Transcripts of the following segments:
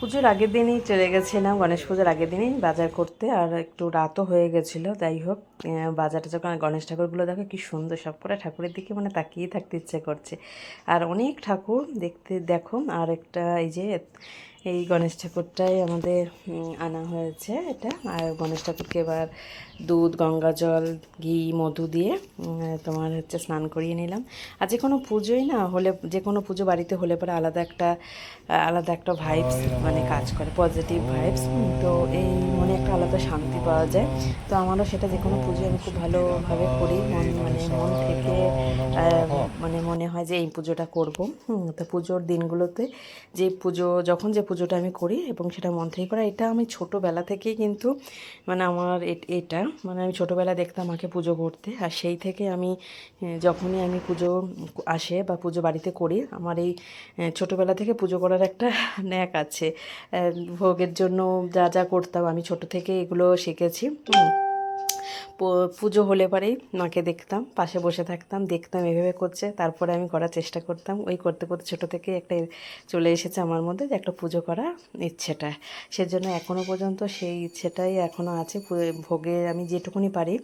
পুজোর আগের দিনই চলে গেছিলাম গণেশ পুজোর আগের দিনই বাজার করতে, আর একটু রাতও হয়ে গেছিল, যাই হোক বাজারে বাজারটা যখন গণেশ ঠাকুরগুলো দেখো কি সুন্দর, সব করে ঠাকুরের দিকে মানে তাকিয়ে থাকতে ইচ্ছে করছে। আর অনেক ঠাকুর দেখতে, দেখো, আর একটা এই যে এই গণেশ ঠাকুরটাই আমাদের আনা হয়েছে এটা। আর গণেশ ঠাকুরকে এবার দুধ গঙ্গা জল ঘি মধু দিয়ে তোমার হচ্ছে স্নান করিয়ে নিলাম। আর যে কোনো পুজোই না হলে যে কোনো পুজো বাড়িতে হলে পরে আলাদা একটা আলাদা একটা ভাইবস মানে কাজ করে পজিটিভ ভাইবস তো এই মনে একটা আলাদা শান্তি পাওয়া যায়। তো আমারও সেটা যে কোনো পুজো আমি খুব ভালোভাবে করি। মন মানে মন থেকে হয় যে, এই পুজোটা করব। তো পুজোর দিনগুলোতে যে পুজো, যখন যে পুজোটা আমি করি এবং সেটা মন থেকে করা, এটা আমি ছোটোবেলা থেকেই কিন্তু মানে আমার এটা মানে আমি ছোটোবেলা দেখতাম মাকে পুজো করতে। আর সেই থেকে আমি যখনই আমি পুজো আসে বা পুজো বাড়িতে করি, আমার এই ছোটোবেলা থেকে পুজো করার একটা ন্যাক আছে। ভোগের জন্য যা যা করতাম, আমি ছোট থেকে এগুলো শিখেছি। পুজো হলে পরেই মাকে দেখতাম, পাশে বসে থাকতাম, দেখতাম এভাবে করছে। তারপরে আমি করার চেষ্টা করতাম। ওই করতে করতে ছোটো থেকে একটা চলে এসেছে আমার মধ্যে যে একটা পুজো করার ইচ্ছেটা। সেজন্য এখনও পর্যন্ত সেই ইচ্ছেটাই এখনও আছে। ভোগে আমি যেটুকুনি পারি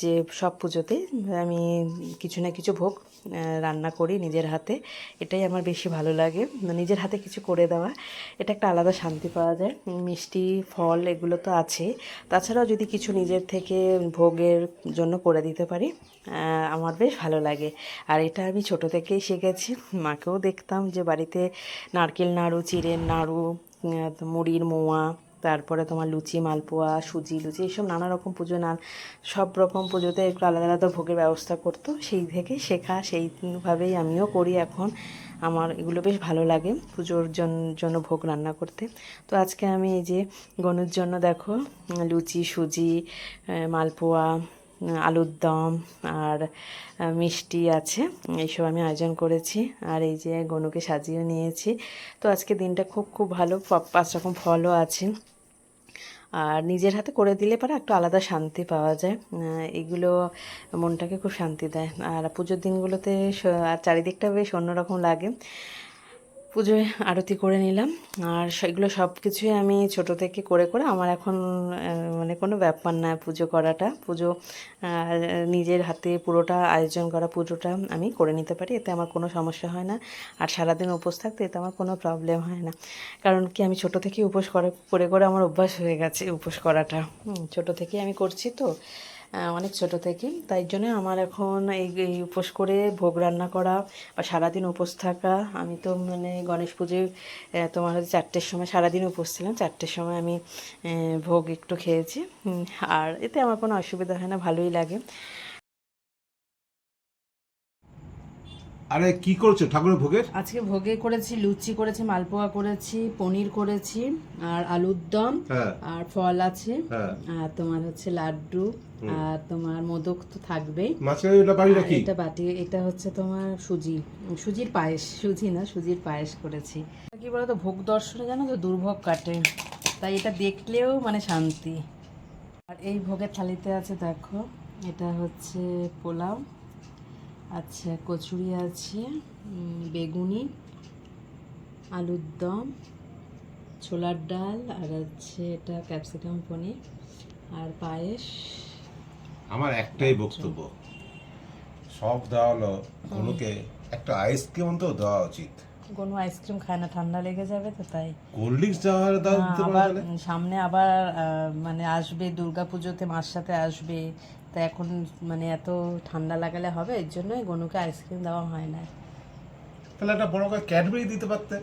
যে সব পুজোতে আমি কিছু না কিছু ভোগ রান্না করি নিজের হাতে। এটাই আমার বেশি ভালো লাগে। নিজের হাতে কিছু করে দেওয়া, এটা একটা আলাদা শান্তি পাওয়া যায়। মিষ্টি, ফল এগুলো তো আছে তাছাড়াও যদি কিছু নিজের থেকে ভোগের জন্য করে দিতে পারি আমার বেশ ভালো লাগে। আর এটা আমি ছোট থেকেই শিখেছি। মাকেও দেখতাম যে বাড়িতে নারকেল নাড়ু, চিড়ের নাড়ু মুড়ির মোয়া, তারপরে তোমার লুচি, মালপোয়া, সুজি, লুচি, এইসব নানা রকম পুজো না সব রকম পুজোতে একটু আলাদা আলাদা ভোগের ব্যবস্থা করতো। সেই থেকে শেখা, সেইভাবেই আমিও করি এখন। আমার এগুলো বেশ ভালো লাগে পুজোর জন্য ভোগ রান্না করতে। তো আজকে আমি এই যে গনুর জন্য দেখো, লুচি, সুজি মালপোয়া, আলুর দম আর মিষ্টি আছে, এইসব আমি আয়োজন করেছি আর এই যে গনুকে সাজিয়ে নিয়েছি। তো আজকে দিনটা খুব খুব ভালো পাঁচ রকম ফলও আছে। আর নিজের হাতে করে দিলে পরে একটু আলাদা শান্তি পাওয়া যায়। এগুলো মনটাকে খুব শান্তি দেয়। আর পুজোর দিনগুলোতে চারিদিকটা বেশ অন্যরকম লাগে। পুজোয় আরতি করে নিলাম। আর সেগুলো সব কিছুই আমি ছোট থেকে করে করে আমার এখন মানে কোনো ব্যাপার না পুজো করাটা। পুজো নিজের হাতে পুরোটা আয়োজন করা পুজোটা আমি করে নিতে পারি, এতে আমার কোনো সমস্যা হয় না। আর সারাদিন উপোস থাকতে এতে আমার কোনো প্রবলেম হয় না। কারণ কি আমি ছোট থেকেই উপোস করে করে করে আমার অভ্যাস হয়ে গেছে উপোস করাটা। ছোট থেকেই আমি করছি তো। অনেক ছোট থেকেই। তাই জন্য আমার এখন এই এই উপোস করে ভোগ রান্না করা বা সারাদিন উপোস থাকা। আমি তো মানে গণেশ পুজোয় তোমার হচ্ছে চারটের সময় সারাদিন উপোস ছিলাম। চারটের সময় আমি ভোগ একটু খেয়েছি। আর এতে আমার কোনো অসুবিধা হয় না, ভালোই লাগে। আরে কি করছ? ঠাকুরের ভোগের? আজকে ভোগে করেছি লুচি করেছি মালপোয়া করেছি পনির করেছি আর আলুর দম হ্যাঁ। আর ফল আছে হ্যাঁ। আর তোমার হচ্ছে লাড্ডু আর তোমার মোদক তো থাকবেই। মাঝখানে এটা বাড়ি রাখি এটা বাটি এটা হচ্ছে তোমার সুজি সুজির পায়েস সুজি না সুজির পায়েস করেছি। কি বলতো ভোগ দর্শনে জানো তো দুর্ভোগ কাটে তাই এটা দেখলেও মানে শান্তি। আর এই ভোগের থালিতে আছে দেখো এটা হচ্ছে পোলাও। আচ্ছা কচুরি আছে বেগুনি আলুর দম ছোলার ডাল আর হচ্ছে এটা ক্যাপসিকাম পনির আর পায়েস। আমার একটাই বক্তব্য সব দেওয়া হলো কোনোকে একটা আইসক্রিম অন্তত দেওয়া উচিত। কোনো আইসক্রিম খায় না ঠান্ডা লেগে যাবে তো তাই। কোল্ড ড্রিঙ্কস দেওয়া হলে দেওয়া আবার সামনে আবার মানে আসবে দুর্গাপুজোতে মার সাথে আসবে তা এখন মানে এত ঠান্ডা লাগালে হবে? এর জন্যই গনুকে আইসক্রিম দেওয়া হয় না। তাহলে একটা বড় করে ক্যাডবেরি দিতে পারতে